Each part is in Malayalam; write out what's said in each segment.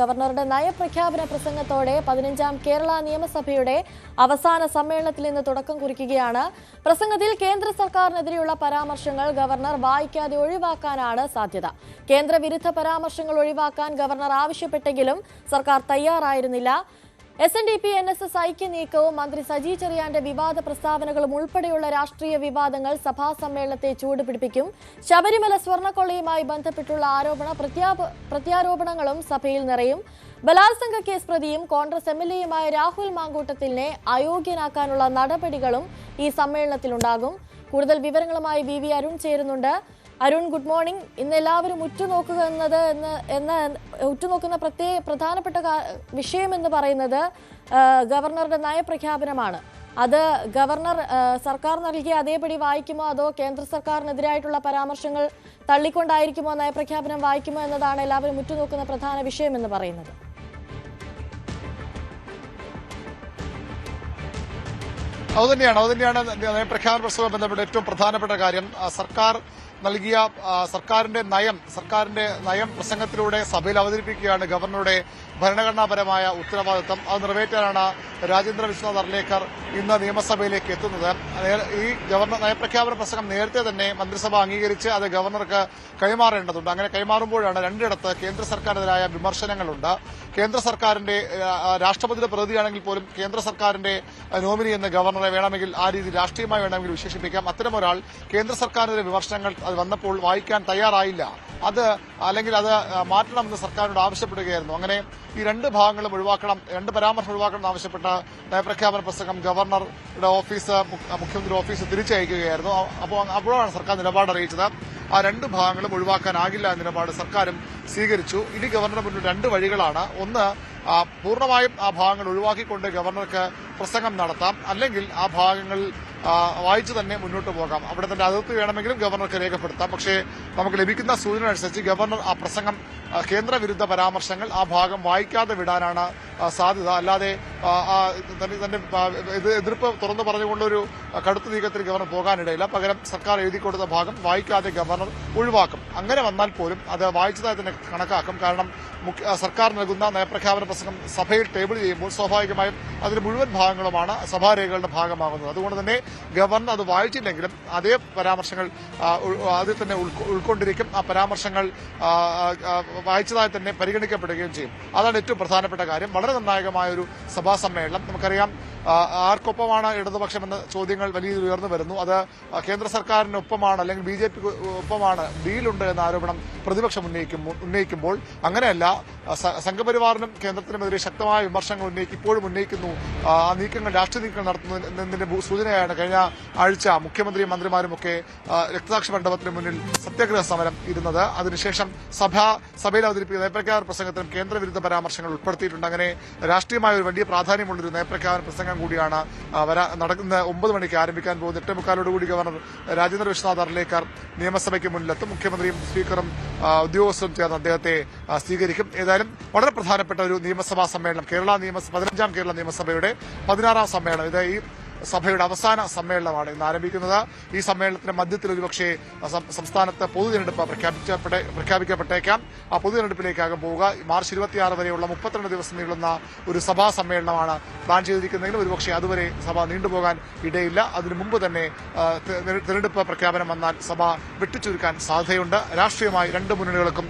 ഗവർണറുടെ നയപ്രഖ്യാപന പ്രസംഗത്തോടെ പതിനഞ്ചാം കേരള നിയമസഭയുടെ അവസാന സമ്മേളനത്തിൽ ഇന്ന് തുടക്കം കുറിക്കുകയാണ്. പ്രസംഗത്തിൽ കേന്ദ്ര സർക്കാരിനെതിരെയുള്ള പരാമർശങ്ങൾ ഗവർണർ വായിക്കാതെ ഒഴിവാക്കാനാണ് സാധ്യത. കേന്ദ്രവിരുദ്ധ പരാമർശങ്ങൾ ഒഴിവാക്കാൻ ഗവർണർ ആവശ്യപ്പെട്ടെങ്കിലും സർക്കാർ തയ്യാറായിരുന്നില്ല. S N D P N S S ഐക്യ നീക്കവും മന്ത്രി സജി ചെറിയാന്റെ വിവാദ പ്രസ്താവനകളും ഉൾപ്പെടെയുള്ള രാഷ്ട്രീയ വിവാദങ്ങൾ സഭാ സമ്മേളനത്തെ ചൂടുപിടിപ്പിക്കും. ശബരിമല സ്വർണക്കൊള്ളയുമായി ബന്ധപ്പെട്ടുള്ള ആരോപണ പ്രത്യാരോപണങ്ങളും സഭയിൽ നിറയും. ബലാത്സംഗ കേസ് പ്രതിയും കോൺഗ്രസ് എം എൽ എയുമായ രാഹുൽ മാങ്കൂട്ടത്തിനെ അയോഗ്യനാക്കാനുള്ള നടപടികളും ഈ സമ്മേളനത്തിലുണ്ടാകും. കൂടുതൽ വിവരങ്ങളുമായി വി വി അരുൺ ചേരുന്നുണ്ട്. Arun good morning. ഇന്ന് എല്ലാവരും ഉറ്റുനോക്കുക എന്നത് എന്ന് എന്ന ഉറ്റുനോക്കുന്ന പ്രത്യേക പ്രധാനപ്പെട്ട വിഷയം എന്ന് പറയുന്നത് ഗവർണറുടെ നയപ്രഖ്യാപനമാണ്. അത് ഗവർണർ സർക്കാർ നൽകിയ അതേപടി വായിക്കുമോ? അതോ കേന്ദ്ര സർക്കാരിനെതിരായിട്ടുള്ള പരാമർശങ്ങൾ തള്ളിക്കൊണ്ടായിരിക്കുമോ നയപ്രഖ്യാപനം വായിക്കുമോ എന്നതാണ് എല്ലാവരും ഉറ്റുനോക്കുന്ന പ്രധാന വിഷയം എന്ന് പറയുന്നത്. അതുതന്നെയാണ് അതുതന്നെയാണ് നയപ്രഖ്യാപന പ്രസംഗം ബന്ധപ്പെട്ട ഏറ്റവും പ്രധാനപ്പെട്ട കാര്യം. സർക്കാർ നൽകിയ സർക്കാരിന്റെ നയം സർക്കാരിന്റെ നയം പ്രസംഗത്തിലൂടെ സഭയിൽ അവതരിപ്പിക്കുകയാണ് ഗവർണറുടെ ഭരണഘടനാപരമായ ഉത്തരവാദിത്തം അത് നിറവേറ്റാനാണ് രാജേന്ദ്ര വിശ്വനാഥ് അർലേക്കർ ഇന്ന് നിയമസഭയിലേക്ക് എത്തുന്നത്. ഈ ഗവർണർ നയപ്രഖ്യാപന പ്രസംഗം നേരത്തെ തന്നെ മന്ത്രിസഭ അംഗീകരിച്ച് അത് ഗവർണർക്ക് കൈമാറേണ്ടതുണ്ട്. അങ്ങനെ കൈമാറുമ്പോഴാണ് രണ്ടിടത്ത് കേന്ദ്ര സർക്കാരിനെതിരായ വിമർശനങ്ങളുണ്ട്. കേന്ദ്ര സർക്കാരിന്റെ രാഷ്ട്രപതിയുടെ പ്രതിയാണെങ്കിൽ പോലും കേന്ദ്ര സർക്കാരിന്റെ നോമിനി എന്ന് ഗവർണറെ വേണമെങ്കിൽ ആ രീതി രാഷ്ട്രീയമായി വേണമെങ്കിൽ വിശേഷിപ്പിക്കാം. അത്തരമൊരാൾ കേന്ദ്ര സർക്കാരിന്റെ വിമർശനങ്ങൾ വന്നപ്പോൾ വായിക്കാൻ തയ്യാറായില്ല. അത് അല്ലെങ്കിൽ അത് മാറ്റണമെന്ന് സർക്കാരിനോട് ആവശ്യപ്പെടുകയായിരുന്നു. അങ്ങനെ ഈ രണ്ട് ഭാഗങ്ങളും ഒഴിവാക്കണം രണ്ട് പരാമർശം ഒഴിവാക്കണം എന്നാവശ്യപ്പെട്ട് നയപ്രഖ്യാപന പ്രസംഗം ഗവർണറുടെ ഓഫീസ് മുഖ്യമന്ത്രി ഓഫീസ് തിരിച്ചയക്കുകയായിരുന്നു. അപ്പോൾ അപ്പോഴാണ് സർക്കാർ നിലപാട് അറിയിച്ചത്. ആ രണ്ട് ഭാഗങ്ങളും ഒഴിവാക്കാനാകില്ല എന്ന നിലപാട് സർക്കാരും സ്വീകരിച്ചു. ഇനി ഗവർണർ മുന്നിൽ രണ്ട് വഴികളാണ്. ഒന്ന് പൂർണമായും ആ ഭാഗങ്ങൾ ഒഴിവാക്കിക്കൊണ്ട് ഗവർണർക്ക് പ്രസംഗം നടത്താം. അല്ലെങ്കിൽ ആ ഭാഗങ്ങൾ ആ, വായിച്ചു തന്നെ മുന്നോട്ട് പോകാം. അവിടെ തന്റെ അതിർത്തി വേണമെങ്കിലും ഗവർണർക്ക് രേഖപ്പെടുത്താം. പക്ഷേ നമുക്ക് ലഭിക്കുന്ന സൂചന അനുസരിച്ച് ഗവർണർ ആ പ്രസംഗം ആ, കേന്ദ്ര വിരുദ്ധ പരാമർശങ്ങൾ ആ ഭാഗം വായിക്കാതെ വിടാനാണ് സാധ്യത. അല്ലാതെ ഇത് എതിർപ്പ് തുറന്നു പറഞ്ഞുകൊണ്ടൊരു കടുത്ത നീക്കത്തിൽ ഗവർണർ പോകാനിടയില്ല. പകരം സർക്കാർ എഴുതി കൊടുത്ത ഭാഗം വായിക്കാതെ ഗവർണർ ഒഴിവാക്കും. അങ്ങനെ വന്നാൽ പോലും അത് വായിച്ചതായി തന്നെ കണക്കാക്കും. കാരണം സർക്കാർ നൽകുന്ന നയപ്രഖ്യാപന പ്രസംഗം സഭയിൽ ടേബിൾ ചെയ്യുമ്പോൾ സ്വാഭാവികമായും അതിന് മുഴുവൻ ഭാഗങ്ങളുമാണ് സഭാരേഖകളുടെ ഭാഗമാകുന്നത്. അതുകൊണ്ട് തന്നെ ഗവർണർ അത് വായിച്ചില്ലെങ്കിലും അതേ പരാമർശങ്ങൾ അതിൽ തന്നെ ഉൾക്കൊണ്ടിരിക്കും. ആ പരാമർശങ്ങൾ വായിച്ചതായി തന്നെ പരിഗണിക്കപ്പെടുകയും ചെയ്യും. അതാണ് ഏറ്റവും പ്രധാനപ്പെട്ട കാര്യം. വളരെ നിർണായകമായ ഒരു സഭാ സമ്മേളനം നമുക്കറിയാം ആർക്കൊപ്പമാണ് ഇടതുപക്ഷമെന്ന ചോദ്യങ്ങൾ വലിയ ഉയർന്നു വരുന്നു. അത് കേന്ദ്ര സർക്കാരിനൊപ്പമാണ് അല്ലെങ്കിൽ ബി ജെ പി ഒപ്പമാണ് ഡീലുണ്ട് എന്ന ആരോപണം പ്രതിപക്ഷം ഉന്നയിക്കുമ്പോൾ ഉന്നയിക്കുമ്പോൾ. അങ്ങനെയല്ല സംഘപരിവാറിനും കേന്ദ്രത്തിനുമെതിരെ ശക്തമായ വിമർശനങ്ങൾ ഉന്നയിക്കും ഇപ്പോഴും ഉന്നയിക്കുന്നു. ആ നീക്കങ്ങൾ രാഷ്ട്രീയ നീക്കങ്ങൾ നടത്തുന്നതിന്റെ സൂചനയാണ് കഴിഞ്ഞ ആഴ്ച മുഖ്യമന്ത്രിയും മന്ത്രിമാരും ഒക്കെ രക്തസാക്ഷി മണ്ഡപത്തിന് മുന്നിൽ സത്യാഗ്രഹ സമരം ഇരുന്നത്. അതിനുശേഷം സഭ സഭയിൽ അവതരിപ്പിക്കുന്ന നയപ്രഖ്യാപന പ്രസംഗത്തിലും കേന്ദ്രവിരുദ്ധ പരാമർശങ്ങൾ ഉൾപ്പെടുത്തിയിട്ടുണ്ട്. അങ്ങനെ രാഷ്ട്രീയമായ ഒരു വലിയ പ്രാധാന്യമുള്ളൊരു നയപ്രഖ്യാപന പ്രസംഗം കൂടിയാണ്. വരാ നടക്കുന്ന ഒമ്പത് മണിക്ക് ആരംഭിക്കാൻ പോകുന്നത് എട്ടേ മുക്കാലോടുകൂടി ഗവർണർ രാജേന്ദ്ര വിശ്വനാഥ് അർലേക്കർ നിയമസഭയ്ക്ക് മുന്നിലെത്തും. മുഖ്യമന്ത്രിയും സ്പീക്കറും ഉദ്യോഗസ്ഥരും ചേർന്ന് അദ്ദേഹത്തെ സ്വീകരിക്കും. ഏതായാലും വളരെ പ്രധാനപ്പെട്ട ഒരു നിയമസഭാ സമ്മേളനം കേരള നിയമസഭ പതിനഞ്ചാം കേരള നിയമസഭയുടെ പതിനാറാം സമ്മേളനം. ഇത് ഈ സഭയുടെ അവസാന സമ്മേളനമാണ് ഇന്ന് ആരംഭിക്കുന്നത്. ഈ സമ്മേളനത്തിന്റെ മധ്യത്തിൽ ഒരുപക്ഷെ സംസ്ഥാനത്ത് പൊതുതെരഞ്ഞെടുപ്പ് പ്രഖ്യാപിച്ചപ്പെടെ പ്രഖ്യാപിക്കപ്പെട്ടേക്കാം. ആ പൊതുതെരഞ്ഞെടുപ്പിലേക്കാകും പോവുക. മാർച്ച് ഇരുപത്തിയാറ് വരെയുള്ള മുപ്പത്തിരണ്ട് ദിവസം നീളുന്ന ഒരു സഭാ സമ്മേളനമാണ് പ്ലാൻ ചെയ്തിരിക്കുന്നതെങ്കിലും ഒരുപക്ഷെ അതുവരെ സഭ നീണ്ടുപോകാൻ ഇടയില്ല. അതിനു മുമ്പ് തന്നെ തിരഞ്ഞെടുപ്പ് പ്രഖ്യാപനം വന്നാൽ സഭ വെട്ടിച്ചുരുക്കാൻ സാധ്യതയുണ്ട്. രാഷ്ട്രീയമായി രണ്ട് മുന്നണികൾക്കും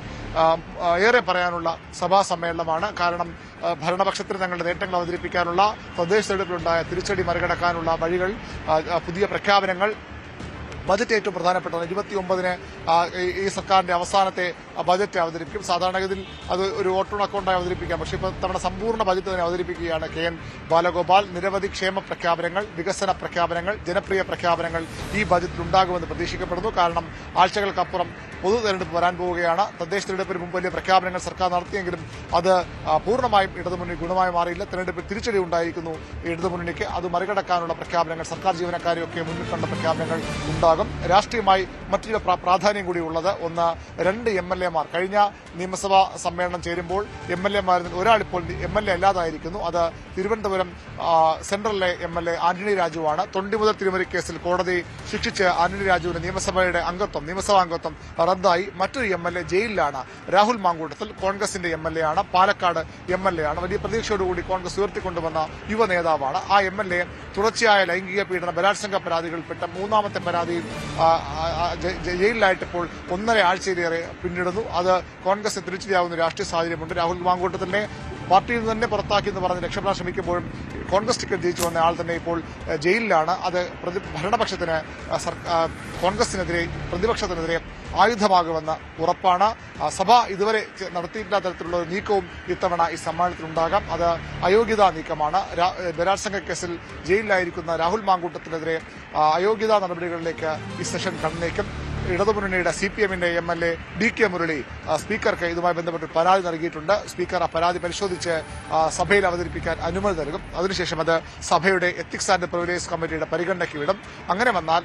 ഏറെ പറയാനുള്ള സഭാ സമ്മേളനമാണ്. കാരണം ഭരണപക്ഷത്തിന് തങ്ങളുടെ നേട്ടങ്ങൾ അവതരിപ്പിക്കാനുള്ള തദ്ദേശ തെരഞ്ഞെടുപ്പിലുണ്ടായ തിരിച്ചടി മറികടക്കാനുള്ള വഴികൾ പുതിയ പ്രഖ്യാപനങ്ങൾ ബജറ്റ് ഏറ്റവും പ്രധാനപ്പെട്ടതാണ്. ഇരുപത്തി ഒമ്പതിന് ഈ സർക്കാരിന്റെ അവസാനത്തെ ബജറ്റ് അവതരിപ്പിക്കും. സാധാരണഗതിയിൽ അത് ഒരു വോട്ടോൺ അക്കൗണ്ടായി അവതരിപ്പിക്കാം. പക്ഷേ ഇപ്പോൾ തവണ സമ്പൂർണ ബജറ്റ് തന്നെ അവതരിപ്പിക്കുകയാണ് കെ എൻ ബാലഗോപാൽ. നിരവധി ക്ഷേമ പ്രഖ്യാപനങ്ങൾ വികസന പ്രഖ്യാപനങ്ങൾ ജനപ്രിയ പ്രഖ്യാപനങ്ങൾ ഈ ബജറ്റിൽ ഉണ്ടാകുമെന്ന് പ്രതീക്ഷിക്കപ്പെടുന്നു. കാരണം ആഴ്ചകൾക്കപ്പുറം പൊതു തെരഞ്ഞെടുപ്പ് വരാൻ പോവുകയാണ്. തദ്ദേശ തെരഞ്ഞെടുപ്പിന് മുമ്പ് വലിയ പ്രഖ്യാപനങ്ങൾ സർക്കാർ നടത്തിയെങ്കിലും അത് പൂർണമായും ഇടതുമുന്നണി ഗുണമായി മാറിയില്ല. തെരഞ്ഞെടുപ്പിൽ തിരിച്ചടി ഉണ്ടായിരിക്കുന്നു ഇടതുമുന്നണിക്ക്. അത് മറികടക്കാനുള്ള പ്രഖ്യാപനങ്ങൾ സർക്കാർ ജീവനക്കാരെയൊക്കെ മുന്നിൽ കണ്ട പ്രഖ്യാപനങ്ങൾ ഉണ്ടാകും ഉണ്ടാകും രാഷ്ട്രീയമായി മറ്റൊരു പ്ര- പ്രാധാന്യം കൂടി ഉള്ളത് ഒന്ന് രണ്ട് എം എൽ എമാർ കഴിഞ്ഞ നിയമസഭാ സമ്മേളനം ചേരുമ്പോൾ എം എൽ എമാരിൽ ഒരാളിപ്പോൾ എം എൽ എ അല്ലാതായിരിക്കുന്നു. അത് തിരുവനന്തപുരം സെൻട്രലിലെ എം എൽ എ ആന്റണി രാജുവാണ്. തൊണ്ടി മുതൽ തിരുമറി കേസിൽ കോടതി ശിക്ഷിച്ച് ആന്റണി രാജുവിന് നിയമസഭയുടെ അംഗത്വം നിയമസഭാ അംഗത്വം റദ്ദായി. മറ്റൊരു എം എൽ എ ജയിലിലാണ്. രാഹുൽ മാങ്കൂട്ടത്തിൽ കോൺഗ്രസിന്റെ എം എൽ എ ആണ്. പാലക്കാട് എം എൽ എ ആണ്. വലിയ പ്രതീക്ഷയോടുകൂടി കോൺഗ്രസ് ഉയർത്തിക്കൊണ്ടുവന്ന യുവ നേതാവാണ്. ആ എം എൽ എ തുടർച്ചയായ ലൈംഗിക പീഡന ബലാത്സംഗ പരാതികളിൽപ്പെട്ട മൂന്നാമത്തെ പരാതിയിൽ ആ, ആ, ആ, ജ- ജ- ജയിലിലായിട്ട് ഇപ്പോൾ ഒന്നര ആഴ്ചയിലേറെ പിന്നിടുന്നു. അത് കോൺഗ്രസ് തിരിച്ചടിയാവുന്ന രാഷ്ട്രീയ സാഹചര്യമുണ്ട്. രാഹുൽ മാങ്കോട്ട് തന്നെ പാർട്ടിയിൽ നിന്ന് തന്നെ പുറത്താക്കി എന്ന് പറഞ്ഞ് രക്ഷപ്പെടാൻ ശ്രമിക്കുമ്പോഴും കോൺഗ്രസ് ടിക്കറ്റ് ജയിച്ചു വന്ന ആൾ തന്നെ ഇപ്പോൾ ജയിലിലാണ്. അത് ഭരണപക്ഷത്തിന് കോൺഗ്രസിനെതിരെ പ്രതിപക്ഷത്തിനെതിരെ ആയുധമാകുമെന്ന് ഉറപ്പാണ്. സഭ ഇതുവരെ നടത്തിയിട്ടില്ലാത്ത തരത്തിലുള്ള ഒരു നീക്കവും ഇത്തവണ ഈ സമ്മേളനത്തിലുണ്ടാകാം അത് അയോഗ്യതാ നീക്കമാണ്. ബലാത്സംഗ കേസിൽ ജയിലിലായിരിക്കുന്ന രാഹുൽ മാങ്കൂട്ടത്തിനെതിരെ അയോഗ്യതാ നടപടികളിലേക്ക് ഈ സെഷൻ കടന്നേക്കും. ഇടതുമുന്നണിയുടെ സി പി എമ്മിന്റെ M L A D K Murali സ്പീക്കർക്ക് ഇതുമായി ബന്ധപ്പെട്ട് പരാതി നൽകിയിട്ടുണ്ട്. സ്പീക്കർ ആ പരാതി പരിശോധിച്ച് സഭയിൽ അവതരിപ്പിക്കാൻ അനുമതി നൽകും. അതിനുശേഷം അത് സഭയുടെ എത്തിക്സ് ആൻഡ് പ്രിവിലേജ് കമ്മിറ്റിയുടെ പരിഗണനയ്ക്ക് വിടും. അങ്ങനെ വന്നാൽ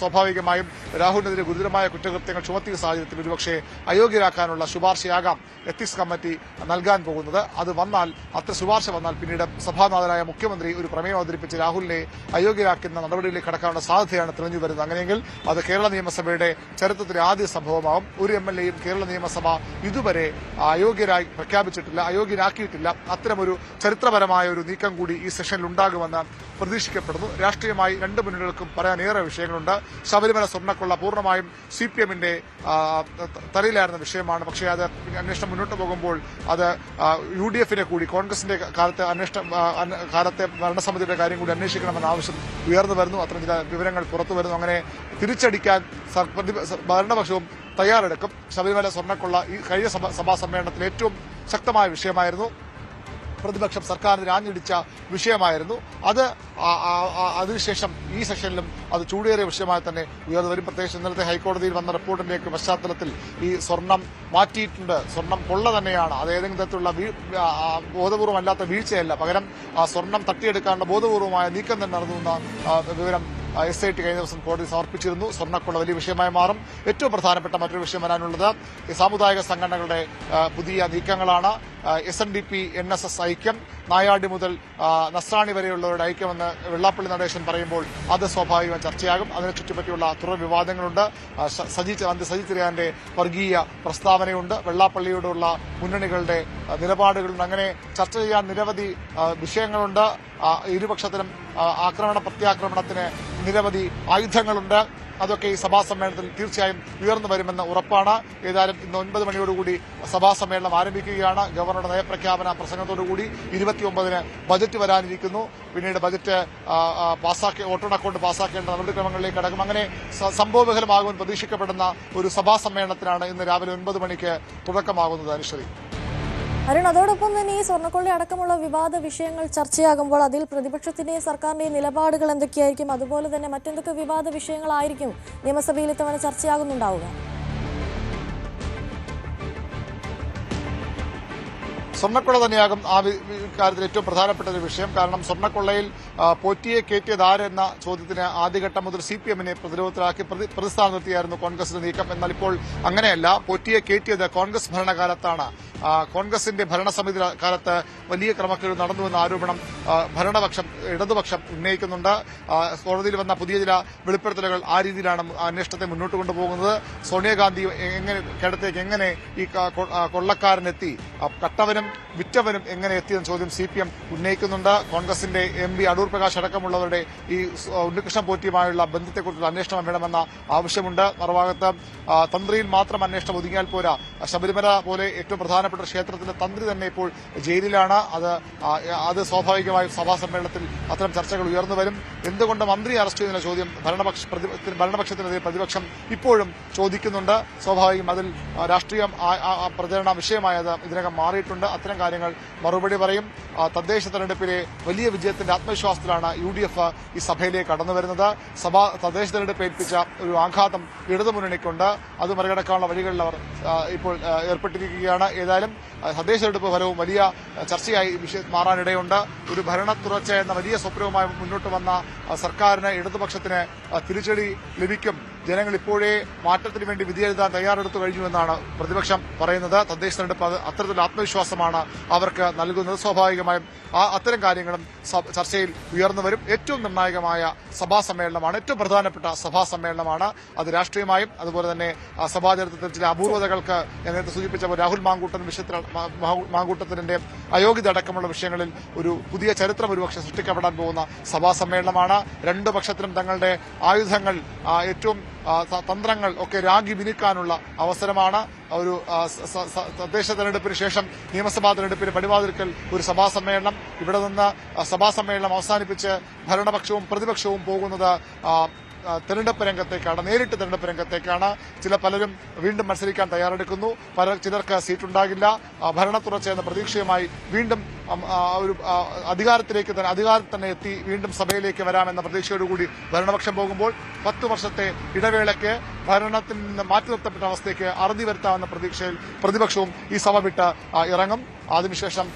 സ്വാഭാവികമായും രാഹുലിനെതിരെ ഗുരുതരമായ കുറ്റകൃത്യങ്ങൾ ചുമത്തിയ സാഹചര്യത്തിൽ ഒരുപക്ഷെ അയോഗ്യരാക്കാനുള്ള ശുപാർശയാകാം എത്തിക്സ് കമ്മിറ്റി നൽകാൻ പോകുന്നത്. അത് വന്നാൽ അത്ര ശുപാർശ വന്നാൽ പിന്നീട് സഭാനാഥനായ മുഖ്യമന്ത്രി ഒരു പ്രമേയം അവതരിപ്പിച്ച് രാഹുലിനെ അയോഗ്യരാക്കുന്ന നടപടിയിലേക്ക് കടക്കാനുള്ള സാധ്യതയാണ് തെളിഞ്ഞു വരുന്നത്. അങ്ങനെയെങ്കിൽ അത് കേരള നിയമസഭയുടെ ചരിത്രത്തിലെ ആദ്യ സംഭവമാകും ഒരു എം എൽ എയും കേരള നിയമസഭ ഇതുവരെ അയോഗ്യരായി പ്രഖ്യാപിച്ചിട്ടില്ല അയോഗ്യരാക്കിയിട്ടില്ല. അത്തരമൊരു ചരിത്രപരമായ ഒരു നീക്കം കൂടി ഈ സെഷനിൽ ഉണ്ടാകുമെന്ന് പ്രതീക്ഷിക്കപ്പെടുന്നു. രാഷ്ട്രീയമായി രണ്ട് മുന്നണികൾക്കും പറയാനേറെ വിഷയങ്ങളുണ്ട്. ശബരിമല സ്വർണക്കൊള്ള പൂർണമായും സി പി എമ്മിന്റെ തലയിലായിരുന്ന വിഷയമാണ്. പക്ഷേ അത് അന്വേഷണം മുന്നോട്ട് പോകുമ്പോൾ അത് യു ഡി എഫിനെ കൂടി കോൺഗ്രസിന്റെ കാലത്തെ അന്വേഷണം കാലത്തെ ഭരണസമിതിയുടെ കാര്യം കൂടി അന്വേഷിക്കണമെന്ന ആവശ്യം ഉയർന്നു വരുന്നു. അത്തരം ചില വിവരങ്ങൾ പുറത്തു വരുന്നു. അങ്ങനെ തിരിച്ചടിക്കാൻ ഭരണപക്ഷവും തയ്യാറെടുക്കും. ശബരിമല സ്വർണക്കൊള്ള ഈ കഴിഞ്ഞ സഭ- സമ്മേളനത്തിൽ ഏറ്റവും ശക്തമായ വിഷയമായിരുന്നു. പ്രതിപക്ഷം സർക്കാരിന് ആഞ്ഞിടിച്ച വിഷയമായിരുന്നു. അത് അതിനുശേഷം ഈ സെഷനിലും അത് ചൂടേറിയ വിഷയമായി തന്നെ ഉയർന്നു വരും. പ്രത്യേകിച്ച് ഇന്നലത്തെ ഹൈക്കോടതിയിൽ വന്ന റിപ്പോർട്ടിന്റെയൊക്കെ പശ്ചാത്തലത്തിൽ ഈ സ്വർണം മാറ്റിയിട്ടുണ്ട്. സ്വർണം കൊള്ള തന്നെയാണ്. അത് ഏതെങ്കിലും തരത്തിലുള്ള ബോധപൂർവമല്ലാത്ത വീഴ്ചയല്ല. പകരം ആ സ്വർണം തട്ടിയെടുക്കാനുള്ള ബോധപൂർവമായ നീക്കം തന്നെ നടന്നു വിവരം എസ് ഐ ടി കഴിഞ്ഞ ദിവസം കോടതി സമർപ്പിച്ചിരുന്നു. സ്വർണക്കൊള്ള വലിയ വിഷയമായി മാറും. ഏറ്റവും പ്രധാനപ്പെട്ട മറ്റൊരു വിഷയം വരാനുള്ളത് സാമുദായിക സംഘടനകളുടെ പുതിയ നീക്കങ്ങളാണ്. S N D P N S S ഐക്യം നായാടി മുതൽ നസ്രാണി വരെയുള്ളവരുടെ ഐക്യമെന്ന് വെള്ളാപ്പള്ളി നടേശൻ പറയുമ്പോൾ അത് സ്വാഭാവികമായി ചർച്ചയാകും. അതിനെ ചുറ്റിപ്പറ്റിയുള്ള തുറ വിവാദങ്ങളുണ്ട്. സജി അന്ത് സജി ചെറിയാന്റെ വർഗീയ പ്രസ്താവനയുണ്ട്. വെള്ളാപ്പള്ളിയോടുള്ള മുന്നണികളുടെ നിലപാടുകളുണ്ട്. അങ്ങനെ ചർച്ച ചെയ്യാൻ നിരവധി വിഷയങ്ങളുണ്ട്. ഇരുപക്ഷത്തിനും ആക്രമണ പ്രത്യാക്രമണത്തിന് നിരവധി ആയുധങ്ങളുണ്ട്. അതൊക്കെ ഈ സഭാ സമ്മേളനത്തിൽ തീർച്ചയായും ഉയർന്നു വരുമെന്ന് ഉറപ്പാണ്. ഏതായാലും ഇന്ന് ഒൻപത് മണിയോടുകൂടി സഭാ സമ്മേളനം ആരംഭിക്കുകയാണ്. ഗവർണറുടെ നയപ്രഖ്യാപന പ്രസംഗത്തോടുകൂടി ഇരുപത്തിയൊമ്പതിന് ബജറ്റ് വരാനിരിക്കുന്നു. പിന്നീട് ബജറ്റ് പാസാക്കി വോട്ടർ അക്കൗണ്ട് പാസാക്കേണ്ട നടപടിക്രമങ്ങളിലേക്ക് കടക്കും അങ്ങനെ സംഭവബഹലമാകുമെന്ന് പ്രതീക്ഷിക്കപ്പെടുന്ന ഒരു സഭാ സമ്മേളനത്തിനാണ് ഇന്ന് രാവിലെ ഒൻപത് മണിക്ക് തുടക്കമാകുന്നത് അനുശ്വരി അരുൺ അതോടൊപ്പം തന്നെ ഈ സ്വർണക്കൊള്ളി അടക്കമുള്ള വിവാദ വിഷയങ്ങൾ ചർച്ചയാകുമ്പോൾ അതിൽ പ്രതിപക്ഷത്തിന്റെയും സർക്കാരിന്റെയും നിലപാടുകൾ എന്തൊക്കെയായിരിക്കും? അതുപോലെ തന്നെ മറ്റെന്തൊക്കെ വിവാദ വിഷയങ്ങളായിരിക്കും നിയമസഭയിൽ ഇത്തവണ ചർച്ചയാകുന്നുണ്ടാവുക? സ്വർണക്കൊള്ള തന്നെയാകും ആ കാര്യത്തിൽ ഏറ്റവും പ്രധാനപ്പെട്ട ഒരു വിഷയം. കാരണം സ്വർണക്കൊള്ളയിൽ പോറ്റിയെ കയറ്റിയത് ആരെന്ന ചോദ്യത്തിന് ആദ്യഘട്ടം മുതൽ സി പി എമ്മിനെ പ്രതിരോധത്തിലാക്കി പ്രതി- പ്രതിസ്ഥാനം നിർത്തിയായിരുന്നു കോൺഗ്രസിന്റെ നീക്കം. എന്നാൽ ഇപ്പോൾ അങ്ങനെയല്ല. പോറ്റിയെ കയറ്റിയത് കോൺഗ്രസ് ഭരണകാലത്താണ്. കോൺഗ്രസിന്റെ ഭരണസമിതി കാലത്ത് വലിയ ക്രമക്കേട് നടന്നുവെന്ന ആരോപണം ഭരണപക്ഷം ഇടതുപക്ഷം ഉന്നയിക്കുന്നുണ്ട്. കോടതിയിൽ വന്ന പുതിയ ചില വെളിപ്പെടുത്തലുകൾ ആ രീതിയിലാണ് അന്വേഷണത്തെ മുന്നോട്ട് കൊണ്ടുപോകുന്നത്. സോണിയാഗാന്ധി എങ്ങനെ കേടത്തേക്ക് എങ്ങനെ ഈ കൊള്ളക്കാരനെത്തി? കട്ടവനും വിറ്റവനും എങ്ങനെ എത്തിയെന്ന ചോദ്യം സി പി എം ഉന്നയിക്കുന്നുണ്ട്. കോൺഗ്രസിന്റെ എം പി അടൂർ പ്രകാശ് അടക്കമുള്ളവരുടെ ഈ ഉണ്ണികൃഷ്ണൻ പോറ്റിയുമായുള്ള ബന്ധത്തെക്കുറിച്ചുള്ള അന്വേഷണം വേണമെന്ന ആവശ്യമുണ്ട്. മറുഭാഗത്ത് തന്ത്രിയിൽ മാത്രം അന്വേഷണം ഒതുങ്ങിയാൽ പോരാ. ശബരിമല പോലെ ഏറ്റവും പ്രധാനപ്പെട്ട ക്ഷേത്രത്തിലെ തന്ത്രി തന്നെ ഇപ്പോൾ ജയിലിലാണ്. അത് അത് സ്വാഭാവികമായും സഭാ സമ്മേളനത്തിൽ അത്തരം ചർച്ചകൾ ഉയർന്നു വരും. എന്തുകൊണ്ട് മന്ത്രി അറസ്റ്റ് ചെയ്യുന്ന ചോദ്യം ഭരണപക്ഷ ഭരണപക്ഷത്തിനെതിരെ പ്രതിപക്ഷം ഇപ്പോഴും ചോദിക്കുന്നുണ്ട്. സ്വാഭാവികം അതിൽ രാഷ്ട്രീയം പ്രചരണ വിഷയമായത് ഇതിനകം മാറിയിട്ടുണ്ട്. അത്തരം കാര്യങ്ങൾ മറുപടി പറയും. തദ്ദേശ തെരഞ്ഞെടുപ്പിലെ വലിയ വിജയത്തിന്റെ ആത്മവിശ്വാസത്തിലാണ് യു ഡി എഫ് ഈ സഭയിലേക്ക് കടന്നു വരുന്നത് സഭ തദ്ദേശ തെരഞ്ഞെടുപ്പ് ഏൽപ്പിച്ച ഒരു ആഘാതം ഇടതുമുന്നണിക്കുണ്ട്. അത് മറികടക്കാനുള്ള വഴികളിൽ അവർ ഇപ്പോൾ ഏർപ്പെട്ടിരിക്കുകയാണ്. ഏതായാലും തദ്ദേശ തെരഞ്ഞെടുപ്പ് ഫലവും വലിയ ചർച്ചയായി മാറാനിടയുണ്ട്. ഒരു ഭരണ തുടർച്ച എന്ന വലിയ സ്വപ്നവുമായി മുന്നോട്ട് വന്ന സർക്കാരിന് ഇടതുപക്ഷത്തിന് തിരിച്ചടി ലഭിക്കും. ജനങ്ങൾ ഇപ്പോഴേ മാറ്റത്തിന് വേണ്ടി വിധിയെഴുതാൻ തയ്യാറെടുത്തു കഴിഞ്ഞുവെന്നാണ് പ്രതിപക്ഷം പറയുന്നത്. തദ്ദേശ തെരഞ്ഞെടുപ്പ് അത്തരത്തിൽ ആത്മവിശ്വാസമാണ് അവർക്ക് നൽകുന്നത്. സ്വാഭാവികമായും ആ അത്തരം കാര്യങ്ങളും ചർച്ചയിൽ ഉയർന്നു വരും. ഏറ്റവും നിർണായകമായ സഭാ സമ്മേളനമാണ് ഏറ്റവും പ്രധാനപ്പെട്ട സഭാ സമ്മേളനമാണ്. അത് രാഷ്ട്രീയമായും അതുപോലെ തന്നെ ആ, സഭാ ചരിത്രത്തിൽ ചില അപൂർവതകൾക്ക് നേരത്തെ സൂചിപ്പിച്ച രാഹുൽ മാങ്കൂട്ടൻ വിഷയത്തിൽ മാങ്കൂട്ടത്തിന്റെ അയോഗ്യത അടക്കമുള്ള വിഷയങ്ങളിൽ ഒരു പുതിയ ചരിത്രം ഒരുപക്ഷെ സൃഷ്ടിക്കപ്പെടാൻ പോകുന്ന സഭാ സമ്മേളനമാണ്. രണ്ടു പക്ഷത്തിനും തങ്ങളുടെ ആയുധങ്ങൾ ഏറ്റവും തന്ത്രങ്ങൾ ഒക്കെ രാഗി വിനിക്കാനുള്ള അവസരമാണ്. ഒരു തദ്ദേശ തെരഞ്ഞെടുപ്പിന് ശേഷം നിയമസഭാ തെരഞ്ഞെടുപ്പിന് പടിവാതിൽക്കൽ ഒരു സഭാ സമ്മേളനം. ഇവിടെ നിന്ന് സഭാ സമ്മേളനം അവസാനിപ്പിച്ച് ഭരണപക്ഷവും പ്രതിപക്ഷവും പോകുന്നത് തെരഞ്ഞെടുപ്പ് രംഗത്തേക്കാണ് നേരിട്ട് തെരഞ്ഞെടുപ്പ് രംഗത്തേക്കാണ്. ചില പലരും വീണ്ടും മത്സരിക്കാൻ തയ്യാറെടുക്കുന്നു. പല ചിലർക്ക് സീറ്റുണ്ടാകില്ല. ആ, ഭരണ തുടർച്ച എന്ന പ്രതീക്ഷയുമായി വീണ്ടും ഒരു അധികാരത്തിലേക്ക് തന്നെ അധികാരത്തിൽ തന്നെ എത്തി വീണ്ടും സഭയിലേക്ക് വരാമെന്ന പ്രതീക്ഷയോടുകൂടി ഭരണപക്ഷം പോകുമ്പോൾ പത്ത് വർഷത്തെ ഇടവേളയ്ക്ക് ഭരണത്തിൽ നിന്ന് മാറ്റി നിർത്തപ്പെട്ട അവസ്ഥയ്ക്ക് അറുതി വരുത്താമെന്ന പ്രതീക്ഷയിൽ പ്രതിപക്ഷവും ഈ സഭ വിട്ട് ഇറങ്ങും. അതിനുശേഷം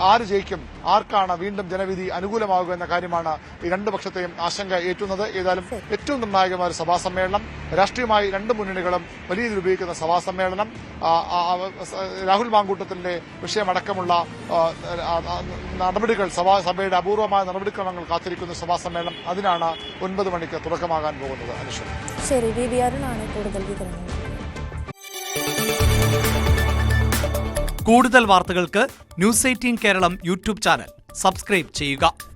ആര് ജയിക്കും ആർക്കാണ് വീണ്ടും ജനവിധി അനുകൂലമാകുക എന്ന കാര്യമാണ് ഈ രണ്ട് പക്ഷത്തെയും ആശങ്ക ഏറ്റുന്നത്. ഏതായാലും ഏറ്റവും നിർണായകമായ ഒരു സഭാ സമ്മേളനം രാഷ്ട്രീയമായി രണ്ട് മുന്നണികളും വലിയ രീതിയിൽ ഉപയോഗിക്കുന്ന സഭാ സമ്മേളനം ആ, ആ, ആ, സ- രാഹുൽ മാങ്കൂട്ടത്തിന്റെ വിഷയമടക്കമുള്ള നടപടികൾ സഭാ സഭയുടെ അപൂർവമായ നടപടിക്രമങ്ങൾ കാത്തിരിക്കുന്ന സഭാ സമ്മേളനം അതിനാണ് ഒൻപത് മണിക്ക് തുടക്കമാകാൻ പോകുന്നത്. ശരി വി. വി. അരുണാണ് കൂടുതൽ വിവരങ്ങൾ. കൂടുതൽ വാർത്തകൾക്ക് news eighteen Keralam YouTube channel. Subscribe ചെയ്യുക.